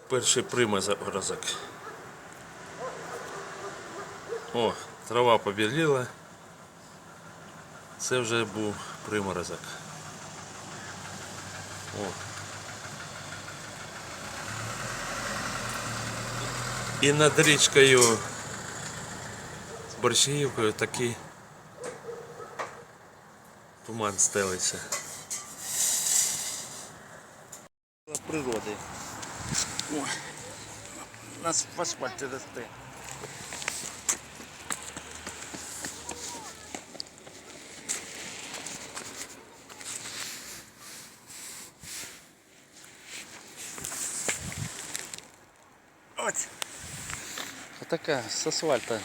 Перший примазок. О, трава побіліла. Це вже був приморозок. О. І над річкою Борщаївкою такий туман стелиться. природи. О, нас в асфальте достали. Вот. Вот такая с асфальта.